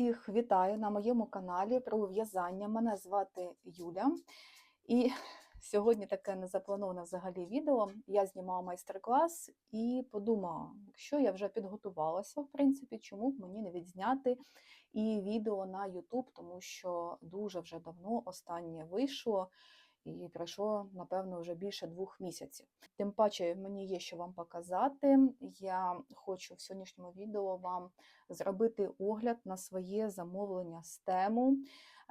Всіх вітаю на моєму каналі про в'язання. Мене звати Юля. І сьогодні таке незаплановане взагалі відео. Я знімала майстер-клас і подумала, якщо я вже підготувалася, в принципі, чому б мені не відзняти і відео на YouTube, тому що дуже вже давно останнє вийшло. І пройшло, напевно, вже більше двох місяців. Тим паче мені є що вам показати. Я хочу в сьогоднішньому відео вам зробити огляд на своє замовлення з тему.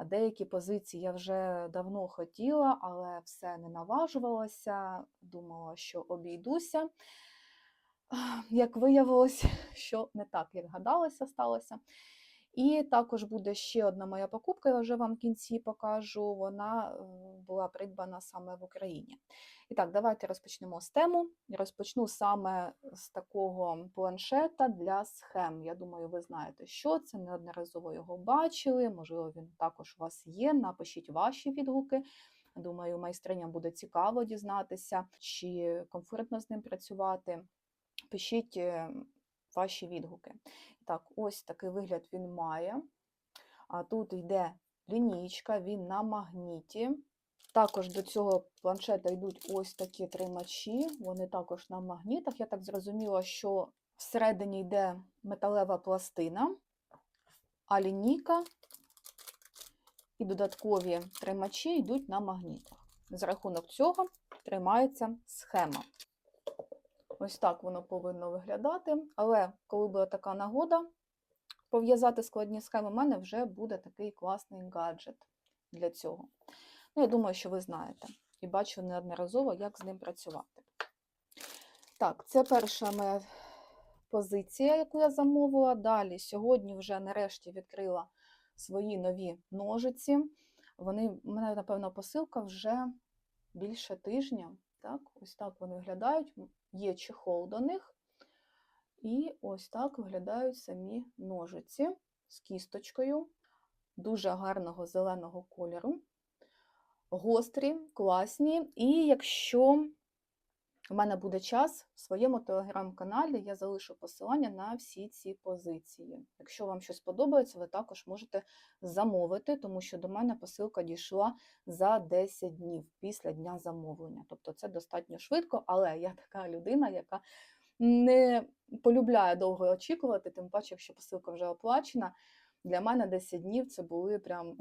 Деякі позиції я вже давно хотіла, але все не наважувалася. Думала, що обійдуся. Як виявилось, що не так, як гадалося, сталося. І також буде ще одна моя покупка, я вже вам в кінці покажу. Вона е, була придбана саме в Україні. І так, давайте розпочнемо з тему. Розпочну саме з такого планшета для схем. Я думаю, ви знаєте, що це. Неодноразово його бачили. Можливо, він також у вас є. Напишіть ваші відгуки. Думаю, майстриням буде цікаво дізнатися, чи комфортно з ним працювати. Пишіть е, ваші відгуки. Так, ось такий вигляд він має. А тут йде лінійка, він на магніті. Також до цього планшета йдуть ось такі тримачі, вони також на магнітах. Я так зрозуміла, що всередині йде металева пластина, а лінійка і додаткові тримачі йдуть на магнітах. За рахунок цього тримається схема. Ось так воно повинно виглядати. Але коли буде така нагода пов'язати складні схеми, у мене вже буде такий класний гаджет для цього. Ну, я думаю, що ви знаєте. І бачу неодноразово, як з ним працювати. Так, це перша моя позиція, яку я замовила. Далі, сьогодні вже нарешті відкрила свої нові ножиці. Вони, у мене, напевно, посилка вже більше тижня. Так, Ось так вони виглядають. Є чехол до них. І ось так виглядають самі ножиці з кісточкою дуже гарного зеленого кольору. Гострі, класні. І якщо в мене буде час, в своєму телеграм-каналі я залишу посилання на всі ці позиції. Якщо вам щось подобається, ви також можете замовити, тому що до мене посилка дійшла за 10 днів після дня замовлення. Тобто це достатньо швидко, але я така людина, яка не полюбляє довго очікувати, тим паче, якщо посилка вже оплачена. Для мене 10 днів це були прям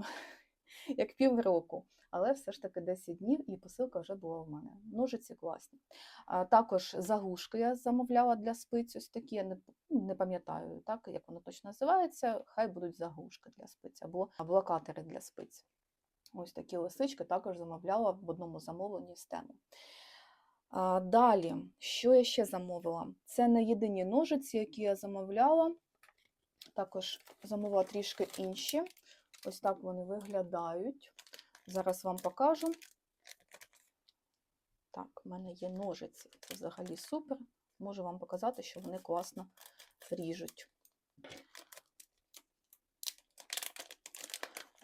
як півроку. Але все ж таки 10 днів і посилка вже була в мене. Ножиці класні. А, також заглушки я замовляла для спиць. Ось такі, я не, ну, не пам'ятаю, так, як воно точно називається. Хай будуть заглушки для спиць або блокатори для спиць. Ось такі лисички також замовляла в одному замовленні з теми. Далі, що я ще замовила? Це не єдині ножиці, які я замовляла. Також замовила трішки інші. Ось так вони виглядають. Зараз вам покажу. Так, в мене є ножиці. Це взагалі супер. Можу вам показати, що вони класно ріжуть.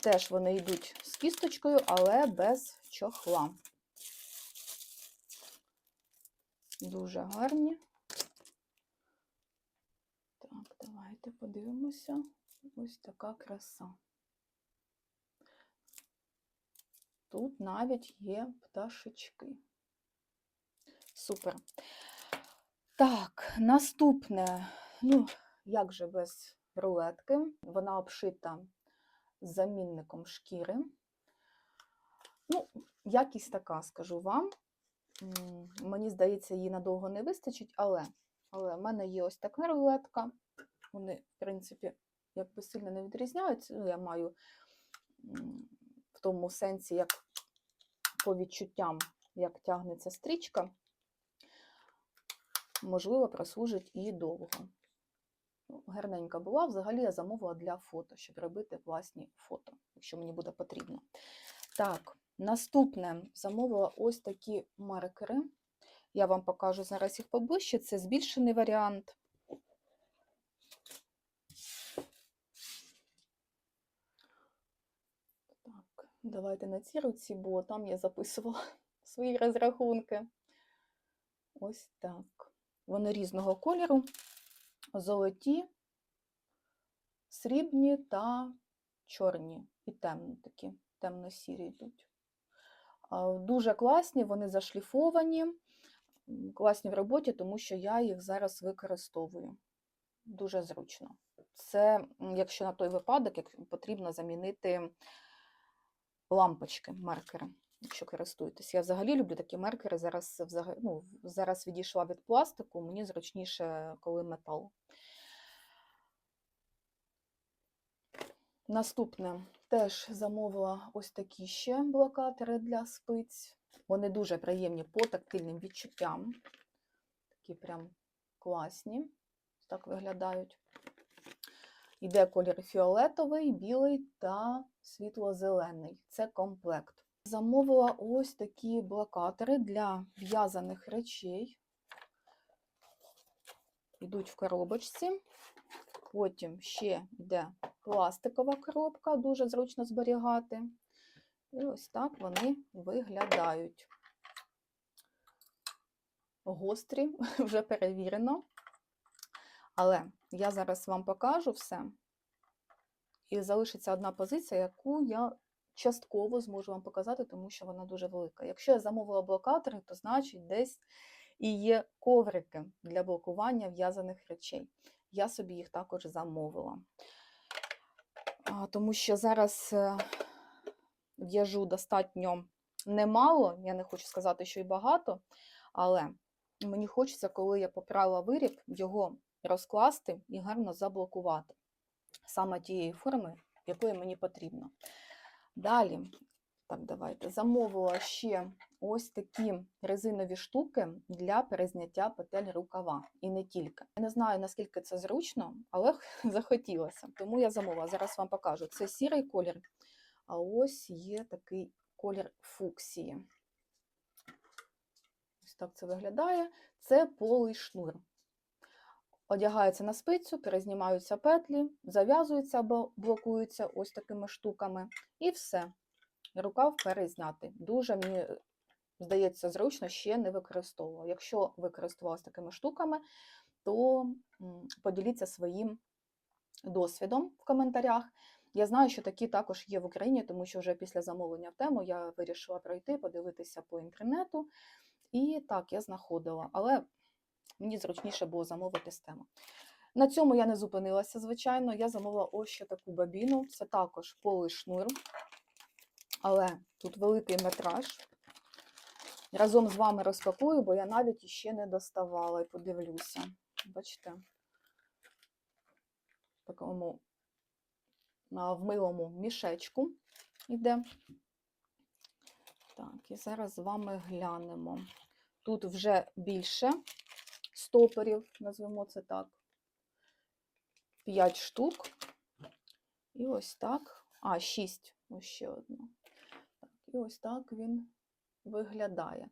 Теж вони йдуть з кісточкою, але без чохла. Дуже гарні. Так, давайте подивимося. Ось така краса. Тут навіть є пташечки. Супер. Так, наступне, ну, як же без рулетки, вона обшита замінником шкіри. Ну, якість така, скажу вам. Мені здається, її надовго не вистачить, але але в мене є ось така рулетка. Вони, в принципі, якби сильно не відрізняються. Ну, я маю тому сенсі, як по відчуттям, як тягнеться стрічка, можливо, прослужить і довго. Ну, Гарненька була, взагалі я замовила для фото, щоб робити власні фото, якщо мені буде потрібно. Так, наступне замовила ось такі маркери. Я вам покажу зараз їх поближче. Це збільшений варіант. Так, давайте на цій руці, бо там я записувала свої розрахунки. Ось так. Вони різного кольору, золоті, срібні та чорні і темні такі, темно-сірі йдуть. Дуже класні, вони зашліфовані, класні в роботі, тому що я їх зараз використовую. Дуже зручно. Це, якщо на той випадок, як потрібно замінити лампочки, маркери, якщо користуєтесь. Я взагалі люблю такі маркери. Зараз, взага- ну, зараз відійшла від пластику, мені зручніше, коли метал. Наступне теж замовила ось такі ще блокатори для спиць. Вони дуже приємні по тактильним відчуттям. Такі прям класні. Так виглядають. Іде колір фіолетовий, білий та світло-зелений. Це комплект. Замовила ось такі блокатори для в'язаних речей. Йдуть в коробочці. Потім ще йде пластикова коробка, дуже зручно зберігати. І ось так вони виглядають. Гострі, вже перевірено. Але я зараз вам покажу все. І залишиться одна позиція, яку я частково зможу вам показати, тому що вона дуже велика. Якщо я замовила блокатори, то значить десь і є коврики для блокування в'язаних речей. Я собі їх також замовила. Тому що зараз е, в'яжу достатньо немало, я не хочу сказати, що і багато, але мені хочеться, коли я поправила виріб, його розкласти і гарно заблокувати саме тієї форми, якої мені потрібно. Далі, так, давайте, замовила ще ось такі резинові штуки для перезняття петель рукава. І не тільки. Я не знаю, наскільки це зручно, але захотілося. Тому я замовила. Зараз вам покажу. Це сірий колір, а ось є такий колір фуксії. Ось так це виглядає. Це полий шнур. Одягається на спицю, перезнімаються петлі, зав'язуються або блокуються ось такими штуками, і все. Рукав перезняти. Дуже мені здається зручно, ще не використовувала. Якщо ви користувалися такими штуками, то поділіться своїм досвідом в коментарях. Я знаю, що такі також є в Україні, тому що вже після замовлення в тему я вирішила пройти, подивитися по інтернету. І так, я знаходила. Але мені зручніше було замовити з тему. На цьому я не зупинилася, звичайно. Я замовила ось ще таку бабіну. Це також полий шнур, але тут великий метраж. Разом з вами розпакую, бо я навіть іще не доставала і подивлюся. Бачите? В такому в милому мішечку йде. Так, і зараз з вами глянемо. Тут вже більше стоперів, назвемо це так. 5 штук. І ось так. А, 6. Ось ще одна. І ось так він виглядає.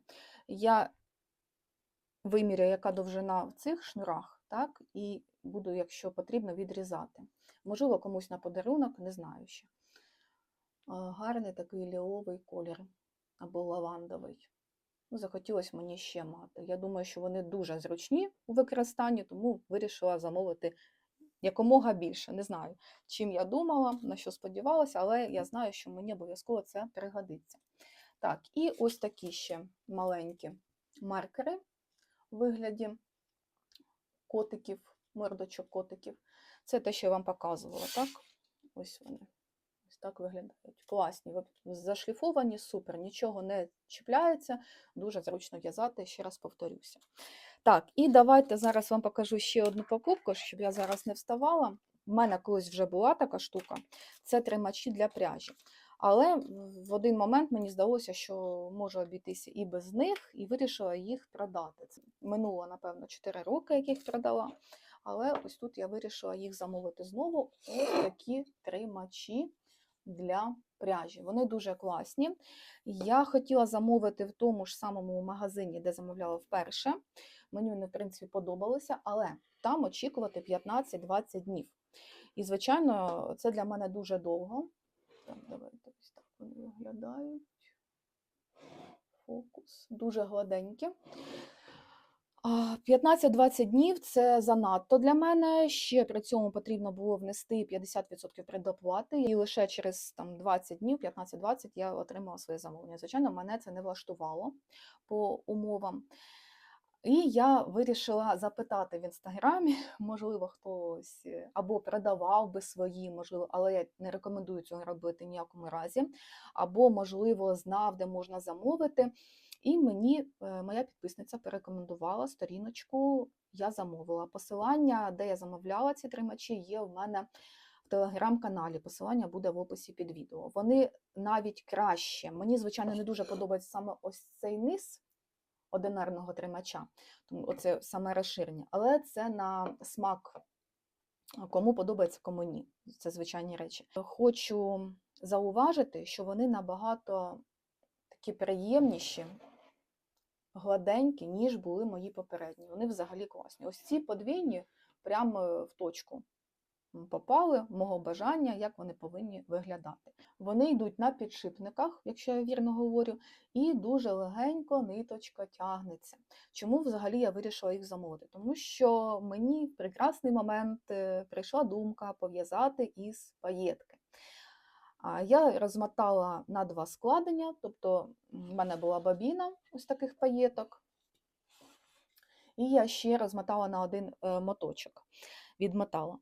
Я виміряю, яка довжина в цих шнурах, так, і буду, якщо потрібно, відрізати. Можливо, комусь на подарунок, не знаю ще. Гарний такий ліловий колір або лавандовий. Ну, захотілося мені ще мати. Я думаю, що вони дуже зручні у використанні, тому вирішила замовити якомога більше. Не знаю, чим я думала, на що сподівалася, але я знаю, що мені обов'язково це пригодиться. Так, і ось такі ще маленькі маркери у вигляді котиків, мордочок котиків. Це те, що я вам показувала, так? Ось вони. Так виглядають. Класні, зашліфовані, супер, нічого не чіпляється, дуже зручно в'язати, ще раз повторюся. Так, і давайте зараз вам покажу ще одну покупку, щоб я зараз не вставала. У мене колись вже була така штука, це тримачі для пряжі. Але в один момент мені здалося, що можу обійтися і без них, і вирішила їх продати. Минуло, напевно, 4 роки, як їх продала. Але ось тут я вирішила їх замовити знову. Ось такі тримачі для пряжі. Вони дуже класні. Я хотіла замовити в тому ж самому магазині, де замовляла вперше. Мені вони, в принципі, подобалися, але там очікувати 15-20 днів. І, звичайно, це для мене дуже довго. Так, давайте ось так виглядають. Фокус. Дуже гладенькі. А, 15-20 днів це занадто для мене. Ще при цьому потрібно було внести 50% предоплати, і лише через там 20 днів, 15-20, я отримала своє замовлення. Звичайно, мене це не влаштувало по умовам. І я вирішила запитати в інстаграмі, можливо, хтось е, або продавав би свої, можливо, але я не рекомендую цього робити ні в якому разі, або, можливо, знав, де можна замовити. І мені е, моя підписниця порекомендувала сторіночку, я замовила. Посилання, де я замовляла ці тримачі, є в мене в телеграм-каналі. Посилання буде в описі під відео. Вони навіть краще. Мені, звичайно, не дуже подобається саме ось цей низ одинарного тримача, тому оце саме розширення, але це на смак. Кому подобається, кому ні. Це звичайні речі. Хочу зауважити, що вони набагато такі приємніші, гладенькі, ніж були мої попередні. Вони взагалі класні. Ось ці подвійні прямо в точку попали мого бажання, як вони повинні виглядати. Вони йдуть на підшипниках, якщо я вірно говорю, і дуже легенько ниточка тягнеться. Чому взагалі я вирішила їх замовити? Тому що мені в прекрасний момент е, прийшла думка пов'язати із паєтки. Я розмотала на два складення, тобто в мене була бабіна ось таких паєток, і я ще розмотала на один е, моточок, відмотала.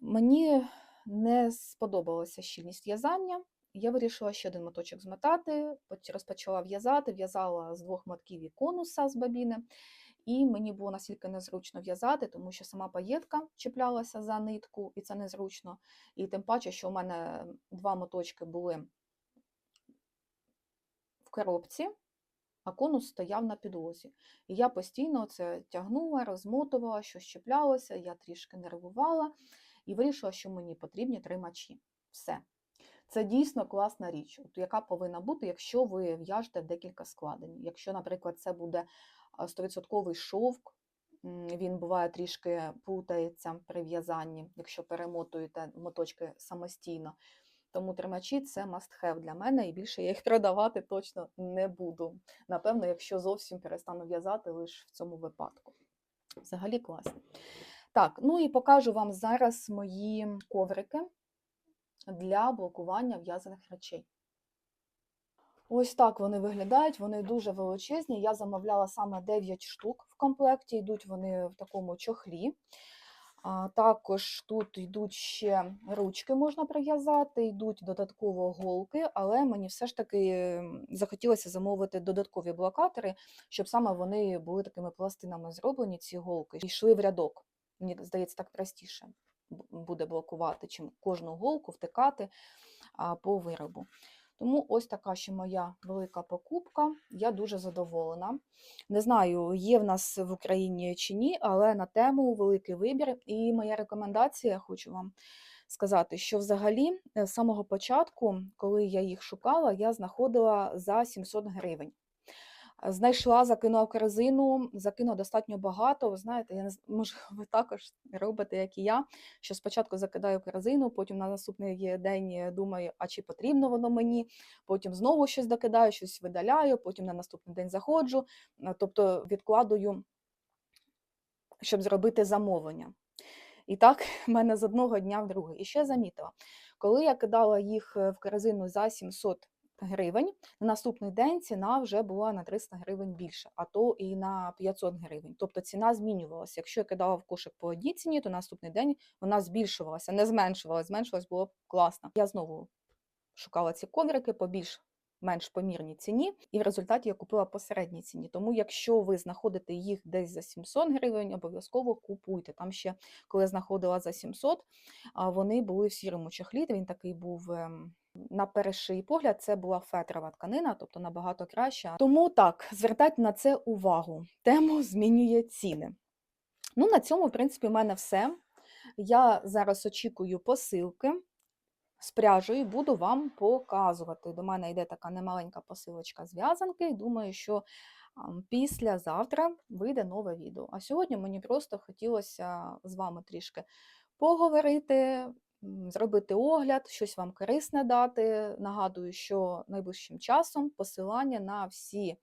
Мені не сподобалася щільність в'язання. Я вирішила ще один моточок змотати, розпочала в'язати, в'язала з двох мотків і конуса з бабіни. І мені було настільки незручно в'язати, тому що сама паєтка чіплялася за нитку, і це незручно. І тим паче, що у мене два моточки були в коробці, а конус стояв на підлозі. І я постійно це тягнула, розмотувала, що щеплялося, я трішки нервувала і вирішила, що мені потрібні тримачі. Все. Це дійсно класна річ, яка повинна бути, якщо ви в'яжете декілька складень. Якщо, наприклад, це буде 100% шовк, він буває трішки плутається при в'язанні, якщо перемотуєте моточки самостійно. Тому тримачі це must have для мене, і більше я їх продавати точно не буду. Напевно, якщо зовсім перестану в'язати лише в цьому випадку. Взагалі класно. Так, ну і покажу вам зараз мої коврики для блокування в'язаних речей. Ось так вони виглядають, вони дуже величезні. Я замовляла саме 9 штук в комплекті, йдуть вони в такому чохлі. А, Також тут йдуть ще ручки, можна прив'язати, йдуть додатково голки, але мені все ж таки захотілося замовити додаткові блокатори, щоб саме вони були такими пластинами зроблені, ці голки, і йшли в рядок. Мені здається, так простіше буде блокувати, чим кожну голку втикати по виробу. Тому ось така ще моя велика покупка. Я дуже задоволена. Не знаю, є в нас в Україні чи ні, але на тему великий вибір. І моя рекомендація, хочу вам сказати, що взагалі е, з самого початку, коли я їх шукала, я знаходила за 700 гривень. Знайшла, закинула в корзину, закинула достатньо багато. Ви знаєте, я не може, ви також робите, як і я, що спочатку закидаю в корзину, потім на наступний день е, думаю, а чи потрібно воно мені, потім знову щось докидаю, щось видаляю, потім на наступний день заходжу, тобто відкладую, щоб зробити замовлення. І так в мене з одного дня в другий. І ще замітила, коли я кидала їх е, в корзину за 700 гривень, на наступний день ціна вже була на 300 гривень більше, а то і на 500 гривень. Тобто ціна змінювалася. Якщо я кидала в кошик по одній ціні, то на наступний день вона збільшувалася, не зменшувалася, Зменшилась було б класно. Я знову шукала ці коврики по більш менш помірній ціні, і в результаті я купила по середній ціні. Тому, якщо ви знаходите їх десь за 700 гривень, обов'язково купуйте. Там ще, коли я знаходила за 700, вони були в сірому чехлі, він такий був. ем, На перший погляд, це була фетрова тканина, тобто набагато краща. Тому так, звертайте на це увагу. Тему змінює ціни. Ну, на цьому, в принципі, в мене все. Я зараз очікую посилки з пряжею, буду вам показувати. До мене йде така немаленька посилочка з в'язанки. Думаю, що післязавтра вийде нове відео. А сьогодні мені просто хотілося з вами трішки поговорити, зробити огляд, щось вам корисне дати. Нагадую, що найближчим часом посилання на всі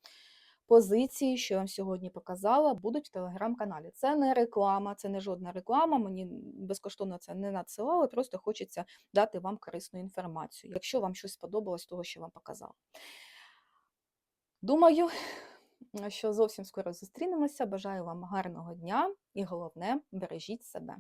позиції, що я вам сьогодні показала, будуть в телеграм-каналі. Це не реклама, це не жодна реклама. Мені безкоштовно це не надсилали, просто хочеться дати вам корисну інформацію, якщо вам щось сподобалось того, що я вам показала. Думаю, що зовсім скоро зустрінемося. Бажаю вам гарного дня і головне, бережіть себе.